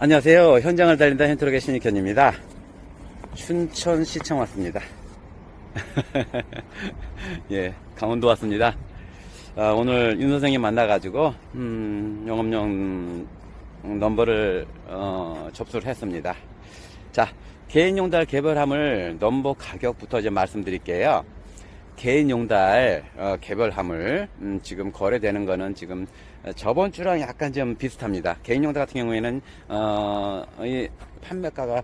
안녕하세요. 현장을 달린다 현트럭의 신익현입니다. 춘천시청 왔습니다. 예, 강원도 왔습니다. 아, 오늘 윤 선생님 만나가지고, 음, 영업용 넘버를, 어, 접수를 했습니다. 자, 개인용달 개별함을 넘버 가격부터 이제 말씀드릴게요. 개인용달 어, 개별함을 음, 지금 거래되는 거는 지금 저번 주랑 약간 좀 비슷합니다. 개인용달 같은 경우에는 어, 이 판매가가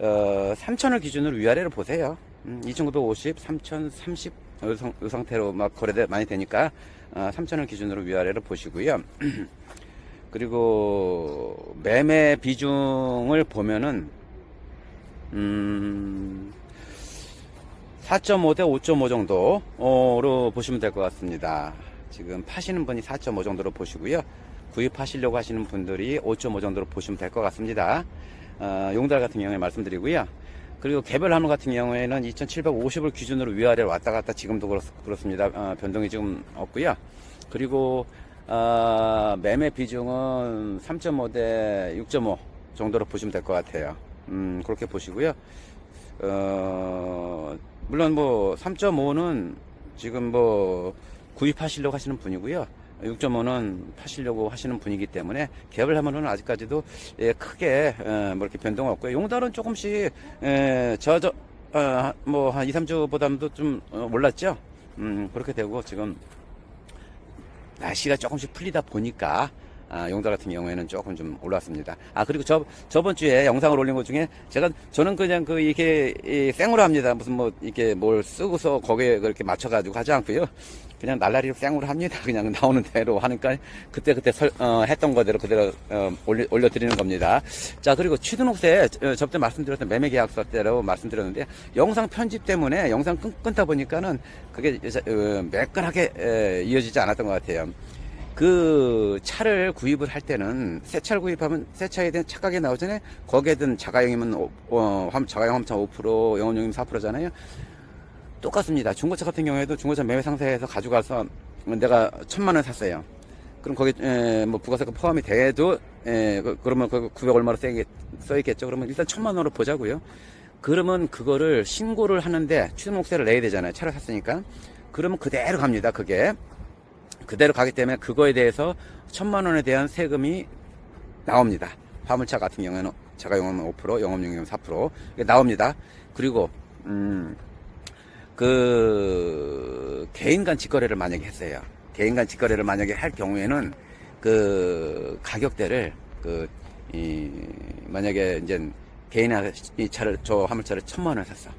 어, 3천을 기준으로 위아래로 보세요. 음, 2,950, 3,030 이, 상, 이 상태로 막 거래돼 많이 되니까 어, 3천을 기준으로 위아래로 보시고요. 그리고 매매 비중을 보면은 음, 4.5 대 5.5 정도로 보시면 될 것 같습니다. 지금 파시는 분이 4.5 정도로 보시고요. 구입하시려고 하시는 분들이 5.5 정도로 보시면 될 것 같습니다. 어, 용달 같은 경우에 말씀드리고요. 그리고 개별 하물 같은 경우에는 2,750을 기준으로 위아래로 왔다 갔다 지금도 그렇, 습니다 어, 변동이 지금 없고요. 그리고 어, 매매 비중은 3.5 대 6.5 정도로 보시면 될 것 같아요. 음, 그렇게 보시고요. 어, 물론 뭐 3.5는 지금 뭐 구입하시려고 하시는 분이고요. 6.5는 파시려고 하시는 분이기 때문에 개별하면은 아직까지도 예, 크게 예, 뭐 이렇게 변동 없고요. 용달은 조금씩 예, 저저 어, 뭐한 2, 3주보다도 좀 어, 올랐죠. 음, 그렇게 되고 지금 날씨가 조금씩 풀리다 보니까 아, 용달 같은 경우에는 조금 좀 올랐습니다. 아, 그리고 저, 저번 주에 영상을 올린 것 중에 제가, 저는 그냥 그, 이게, 이 생으로 합니다. 무슨 뭐, 이렇게 뭘 쓰고서 거기에 그렇게 맞춰가지고 하지 않고요. 그냥 날라리로 생으로 합니다. 그냥 나오는 대로 하니까 그때그때 설, 어, 했던 거대로 그대로 어, 올려, 올려드리는 겁니다. 자, 그리고 취등록세 어, 접대 말씀드렸던 매매 계약서 때로 말씀드렸는데 영상 편집 때문에 영상 끊, 끊다 보니까는 그게 어, 매끈하게 에, 이어지지 않았던 것 같아요. 그 차를 구입을 할 때는 새 차를 구입하면 새 차에 대한 착각이 나오잖아요. 거기에 든 자가용이면 오- 어, 함- 자가용 함차 5%, 영업용이면 4%잖아요. 똑같습니다. 중고차 같은 경우에도 중고차 매매 상세에서 가져가서 내가 천만 원 샀어요. 그럼 거기 에, 뭐 부가세가 포함이 돼도 에, 그, 그러면 그 900 얼마로 써있, 써있겠죠. 그러면 일단 천만 원으로 보자고요. 그러면 그거를 신고를 하는데 취등록세를 내야 되잖아요. 차를 샀으니까. 그러면 그대로 갑니다. 그게. 그대로 가기 때문에 그거에 대해서 천만 원에 대한 세금이 나옵니다. 화물차 같은 경우에는 자가용은 5%, 영업용이면 4% 이게 나옵니다. 그리고 음, 그 개인 간 직거래를 만약에 했어요. 개인 간 직거래를 만약에 할 경우에는 그 가격대를 그 이 만약에 이제 개인 이 차를 저 화물차를 천만 원 샀어.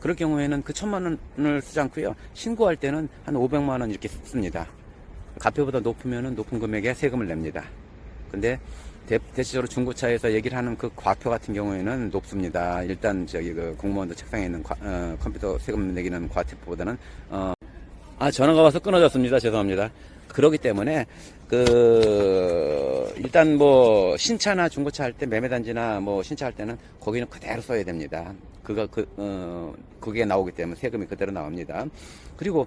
그럴 경우에는 그 천만 원을 쓰지 않고요. 신고할 때는 한 500만 원 이렇게 씁니다. 가표보다 높으면은 높은 금액에 세금을 냅니다. 근데 대, 대체적으로 중고차에서 얘기를 하는 그 과표 같은 경우에는 높습니다. 일단 저기 그 공무원들 책상에 있는 과- 어, 컴퓨터 세금 내기는 과태표보다는 어, 아 전화가 와서 끊어졌습니다. 죄송합니다. 그러기 때문에 그 일단 뭐 신차나 중고차 할 때 매매단지나 뭐 신차 할 때는 거기는 그대로 써야 됩니다. 그거 그 어, 그게 나오기 때문에 세금이 그대로 나옵니다. 그리고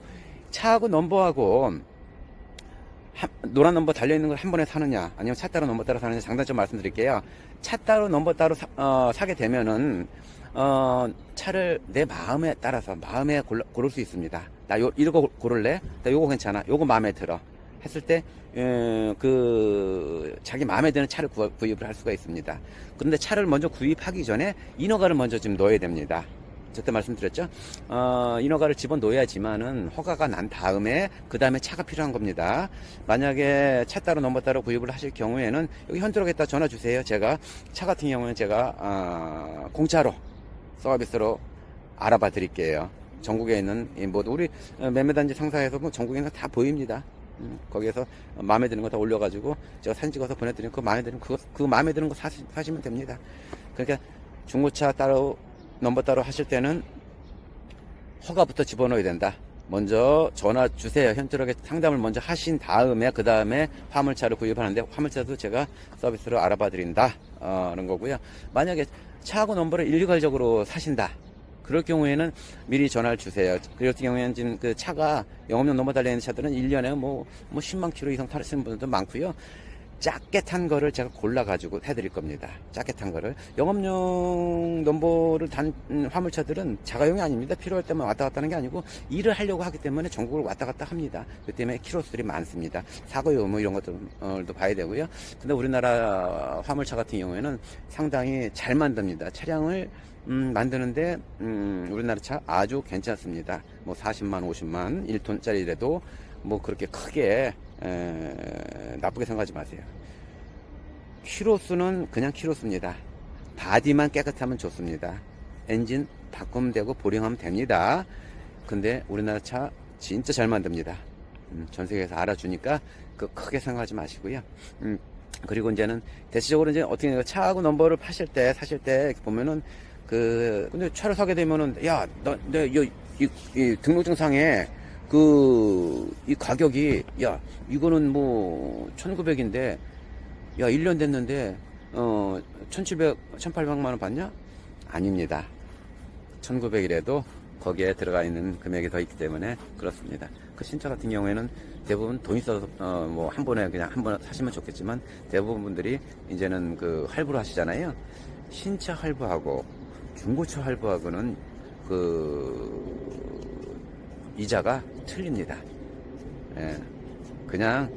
차하고 넘버하고 한- 노란 넘버 달려있는 걸 한 번에 사느냐, 아니면 차 따로 넘버 따로 사느냐 장단점 말씀드릴게요. 차 따로 넘버 따로 사, 어, 사게 되면은, 어, 차를 내 마음에 따라서 마음에 골라, 고를 수 있습니다. 나 요, 이거 고- 고를래? 나 요거 괜찮아. 요거 마음에 들어. 했을 때, 어, 그, 자기 마음에 드는 차를 구, 구입을 할 수가 있습니다. 그런데 차를 먼저 구입하기 전에 인허가를 먼저 좀 넣어야 됩니다. 저때 말씀드렸죠? 어, 인허가를 집어 넣어야지만은 허가가 난 다음에 그 다음에 차가 필요한 겁니다. 만약에 차 따로 넘버 따로 구입을 하실 경우에는 여기 현트럭에다 전화 주세요. 제가 차 같은 경우는 제가 아, 공짜로 서비스로 알아봐 드릴게요. 전국에 있는 이 모두 우리 어, 매매단지 상사에서 뭐 전국에 있는 거다 보입니다. 음, 거기에서 마음에 드는 거 다 올려가지고 제가 사진 찍어서 보내드리면 그 마음에 드는 그, 그 마음에 드는 거 사시, 사시면 됩니다. 그러니까 중고차 따로 넘버 따로 하실 때는 허가부터 집어넣어야 된다. 먼저 전화 주세요. 현저하게 상담을 먼저 하신 다음에 그 다음에 화물차를 구입하는데 화물차도 제가 서비스로 알아봐 드린다. 어, 는 거고요. 만약에 차하고 넘버를 일괄적으로 사신다. 그럴 경우에는 미리 전화를 주세요. 그럴 경우에는 지금 그 차가 영업용 넘버 달려 있는 차들은 1년에 뭐, 뭐 10만 킬로 이상 타시는 분들도 많고요. 작게 탄 거를 제가 골라가지고 해드릴 겁니다. 작게 탄 거를. 영업용 넘버를 단 음, 화물차들은 자가용이 아닙니다. 필요할 때만 왔다 갔다 하는 게 아니고 일을 하려고 하기 때문에 전국을 왔다 갔다 합니다. 그 때문에 키로수들이 많습니다. 사고 유무 이런 것들도 봐야 되고요. 근데 우리나라 화물차 같은 경우에는 상당히 잘 만듭니다. 차량을 음, 만드는데 음, 우리나라 차 아주 괜찮습니다. 뭐 40만, 50만, 1톤짜리라도 뭐 그렇게 크게 에, 나쁘게 생각하지 마세요. 키로수는 그냥 키로수입니다. 바디만 깨끗하면 좋습니다. 엔진 바꾸면 되고 보링하면 됩니다. 근데 우리나라 차 진짜 잘 만듭니다. 음, 전 세계에서 알아주니까 그 크게 생각하지 마시고요. 음, 그리고 이제는 대체적으로 이제 어떻게? 차하고 넘버를 파실 때 사실 때 보면은 그 근데 차를 사게 되면은 야너내 이, 이, 이 등록증상에 그 이 가격이 야 이거는 뭐 1900인데 야 1년 됐는데 어 1700, 1800만 원 받냐? 아닙니다. 1900이라도 거기에 들어가 있는 금액이 더 있기 때문에 그렇습니다. 그 신차 같은 경우에는 대부분 돈 있어서 어, 뭐 한 번에 그냥 한 번 사시면 좋겠지만 대부분 분들이 이제는 그 할부를 하시잖아요. 신차 할부하고 중고차 할부하고는 그 이자가 틀립니다. 예. 그냥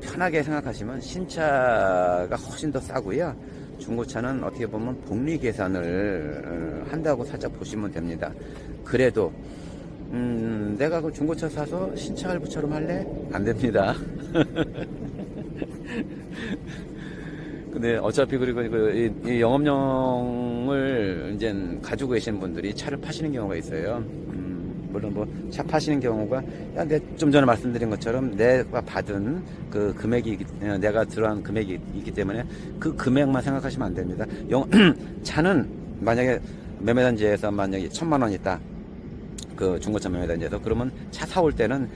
편하게 생각하시면 신차가 훨씬 더 싸고요. 중고차는 어떻게 보면 복리 계산을 어, 한다고 살짝 보시면 됩니다. 그래도 음, 내가 그 중고차 사서 신차 할부처럼 할래? 안 됩니다. 근데 어차피 그리고 그 이, 이 영업용을 이제 가지고 계시는 분들이 차를 파시는 경우가 있어요. 음, 물론 뭐차 파시는 경우가 좀 전에 말씀드린 것처럼 내가 받은 그 금액이 어, 내가 들어간 금액이 있기 때문에 그 금액만 생각하시면 안 됩니다. 영, 차는 만약에 매매 단지에서 만약에 천만 원 있다. 그 중고차 매매 단지에서 그러면 차 사올 때는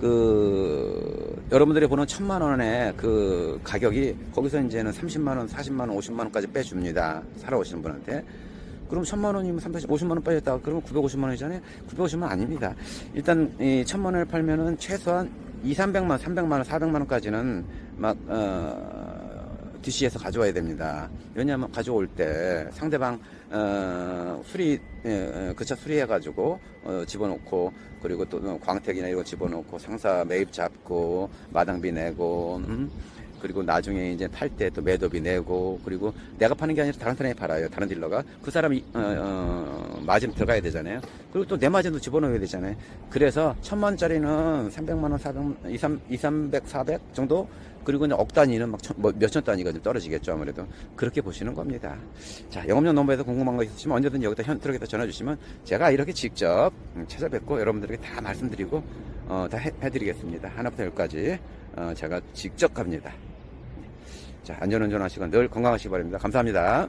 그 여러분들이 보는 천만 원의 그 가격이 거기서 이제는 30만 원, 40만 원, 50만 원까지 빼줍니다. 사러 오시는 분한테. 그럼 천만 원이면 3 50만 원 빠졌다. 그러면 950만 원이잖아요. 950만 원 아닙니다. 일단 이 천만 원을 팔면은 최소한 2, 300만 원, 300만 원, 400만 원까지는 막 어, DC에서 가져와야 됩니다. 왜냐하면 가져올 때 상대방 어, 수리 그차 수리해가지고 어, 집어넣고 그리고 또 광택이나 이런 거 집어넣고 상사 매입 잡고 마당비 내고 음? 그리고 나중에 이제 팔 때 또 매도비 내고 그리고 내가 파는 게 아니라 다른 사람이 팔아요 다른 딜러가. 그 사람이 어, 어, 마진 들어가야 되잖아요. 그리고 또 내 마진도 집어넣어야 되잖아요. 그래서 천만 원짜리는 300만 원 400, 2, 3, 2 300 400 정도? 그리고 이제 억 단위는 막 뭐 몇천 단위가 좀 떨어지겠죠 아무래도. 그렇게 보시는 겁니다. 자 영업용 넘버에서 궁금한 거 있으시면 언제든 여기다 현 트럭에다 전화 주시면 제가 이렇게 직접 음, 찾아뵙고 여러분들에게 다 말씀드리고 어, 다 해, 해드리겠습니다. 하나부터 열까지 어, 제가 직접 갑니다 자 안전운전 하시고 늘 건강하시기 바랍니다. 감사합니다